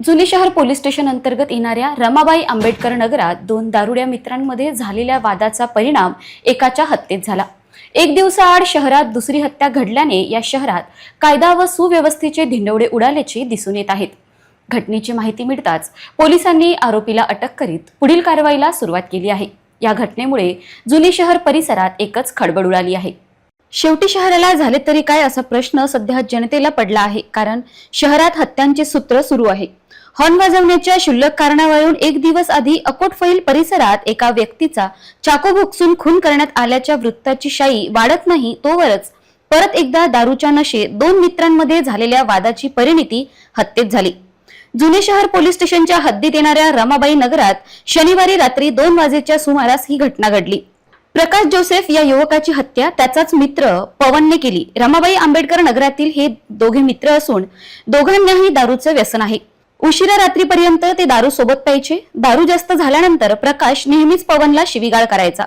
जुने शहर police station अंतर्गत येणाऱ्या रमाबाई आंबेडकर नगरात दोन दारुड्या मित्रांमध्ये झालेल्या वादाचा परिणाम एकाच्या हत्येत झाला. एक दिवसाआड शहरात दुसरी हत्या घडल्याने या शहरात कायदा व सुव्यवस्थेचे धिंडवडे उडाल्याचे दिसून येत आहेत. घटनेची माहिती मिळताच पोलिसांनी आरोपीला अटक करीत पुढील कारवाईला सुरुवात केली आहे. या घटनेमुळे जुने शहर परिसरात एकच खडबड उडाली आहे. शेवटी शहराला झाले तरी काय असा प्रश्न सध्या जनतेला पडला आहे. कारण शहरात हत्यांचे सूत्र सुरू आहे. हॉर्न वाजवण्याच्या क्षुल्लक कारणावरून एक दिवस आधी अकोटफैल परिसरात एका व्यक्तीचा चाकू भुकसून खून करण्यात आल्याच्या वृत्ताची शाई वाढत नाही तोवरच परत एकदा दारूच्या नशेत दोन मित्रांमध्ये झालेल्या वादाची परिणिती हत्येत झाली. जुने शहर पोलीस स्टेशनच्या हद्दीत येणाऱ्या रमाबाई नगरात शनिवारी रात्री दोन वाजेच्या सुमारास ही घटना घडली. प्रकाश जोसेफ या युवकाची हत्या त्याचाच मित्र पवनने केली. रमाबाई आंबेडकर नगरातील हे दोघे मित्र असून दोघांनाही दारूचं व्यसन आहे. उशिरा रात्रीपर्यंत ते दारू सोबत प्यायचे. दारू जास्त झाल्यानंतर प्रकाश नेहमीच पवनला शिवीगाळ करायचा.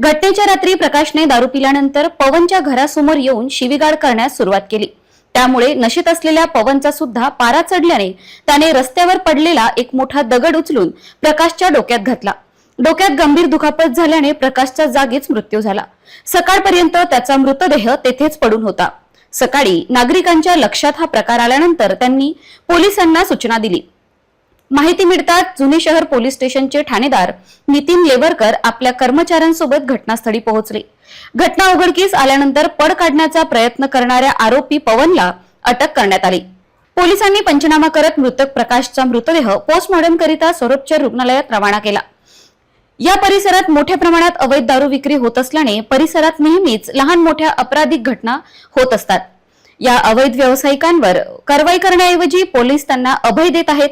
घटनेच्या रात्री प्रकाशने दारू पिल्यानंतर पवनच्या घरासमोर येऊन शिवीगाळ करण्यास सुरुवात केली. त्यामुळे नशेत असलेल्या पवनचा सुद्धा पारा चढल्याने त्याने रस्त्यावर पडलेला एक मोठा दगड उचलून प्रकाशच्या डोक्यात घातला. डोक्यात गंभीर दुखापत झाल्याने प्रकाशचा जागीच मृत्यू झाला. सकाळपर्यंत त्याचा मृतदेह तेथेच पडून होता. सकाळी नागरिकांच्या लक्षात हा प्रकार आल्यानंतर त्यांनी पोलिसांना सूचना दिली. माहिती मिळताच जुने शहर पोलीस स्टेशनचे ठाणेदार नितीन लेवरकर आपल्या कर्मचाऱ्यांसोबत घटनास्थळी पोहोचले. घटना उघडकीस आल्यानंतर पड काढण्याचा प्रयत्न करणाऱ्या आरोपी पवनला अटक करण्यात आली. पोलिसांनी पंचनामा करत मृतक प्रकाशचा मृतदेह पोस्टमॉर्टम करिता सौरभच्या रुग्णालयात रवाना केला. या परिसरात मोठ्या प्रमाणात अवैध दारू विक्री होत असल्याने परिसरात नेहमीच लहान मोठ्या अपराधिक घटना होत असतात. या अवैध व्यावसायिकांवर कारवाई करण्याऐवजी पोलीस त्यांना अभय देत आहेत.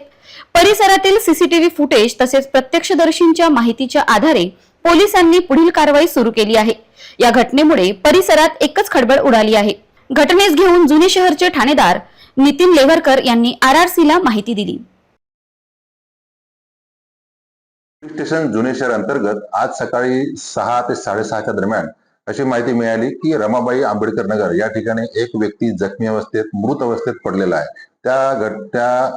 परिसरातील सीसीटीव्ही फुटेज तसेच प्रत्यक्षदर्शींच्या माहितीच्या आधारे पोलिसांनी पुढील कारवाई सुरू केली आहे. या घटनेमुळे परिसरात एकच खडबड उडाली आहे. घटनेस घेऊन जुने शहरचे ठाणेदार नितीन लेवरकर यांनी आरआरसी ला माहिती दिली. स्टेशन जुने शहर अंतर्गत आज सकाळी सहा ते साडेसहाच्या दरम्यान अशी माहिती मिळाली की रमाबाई आंबेडकर नगर या ठिकाणी एक व्यक्ती जखमी अवस्थेत मृत अवस्थेत पडलेला आहे. त्या घट त्या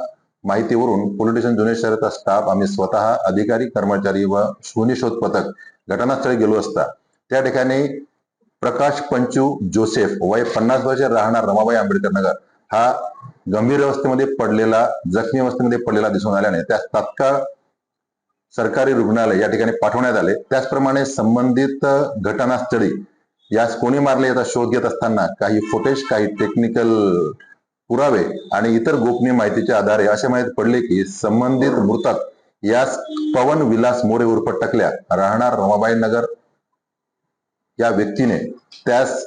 माहितीवरून पोलीस स्टेशन जुने शहराचा स्टाफ आम्ही स्वतः अधिकारी कर्मचारी व गुन्हे शोध पथक घटनास्थळी गेलो असता. त्या ठिकाणी प्रकाश पंचू जोसेफ वय पन्नास वर्ष राहणार रमाबाई आंबेडकर नगर हा गंभीर अवस्थेमध्ये पडलेला जखमी अवस्थेमध्ये पडलेला दिसून आल्याने त्यास तात्काळ सरकारी रुग्णालय या ठिकाणी पाठवण्यात आले. त्याचप्रमाणे संबंधित घटनास्थळी यास कोणी मारले याचा शोध घेत असताना काही फुटेज काही टेक्निकल पुरावे आणि इतर गोपनीय माहितीच्या आधारे असे माहिती पडले की संबंधित मृतक यास पवन विलास मोरे उर्फ टकल्या राहणार रमाबाई नगर या व्यक्तीने त्यास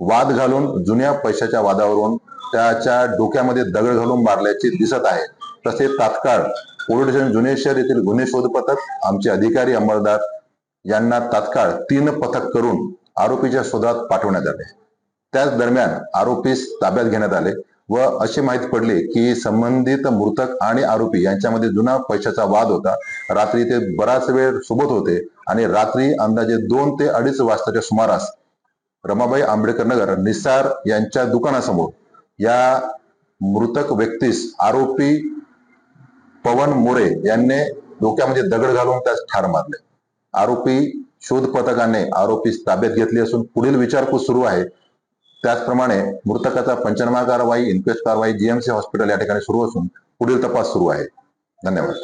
वाद घालून जुन्या पैशाच्या वादावरून त्याच्या डोक्यामध्ये दगड घालून मारल्याचे दिसत आहे. तसे तात्काळ पोलीस स्टेशन जुने शहर येथील गुन्हे शोध पथक आमचे अधिकारी अंमलदार यांना तात्काळ तीन पथक करून आरोपीच्या शोधात पाठवण्यात आले. त्याच दरम्यान आरोपीस ताब्यात घेण्यात आले व अशी माहिती पडली की संबंधित मृतक आणि आरोपी यांच्यामध्ये जुना पैशाचा वाद होता. रात्री ते बराच वेळ सोबत होते आणि रात्री अंदाजे दोन ते अडीच वाजताच्या सुमारास रमाबाई आंबेडकर नगर निसार यांच्या दुकानासमोर या मृतक व्यक्तीस आरोपी पवन मोरे यांनी डोक्यामध्ये दगड घालून त्यास ठार मारले. आरोपी शोध पथकाने आरोपी ताब्यात घेतली असून पुढील विचारपूस सुरू आहे. त्याचप्रमाणे मृतकाचा पंचनामा कारवाई इन्क्वेस्ट कारवाई जीएमसी हॉस्पिटल या ठिकाणी सुरू असून पुढील तपास सुरू आहे. धन्यवाद.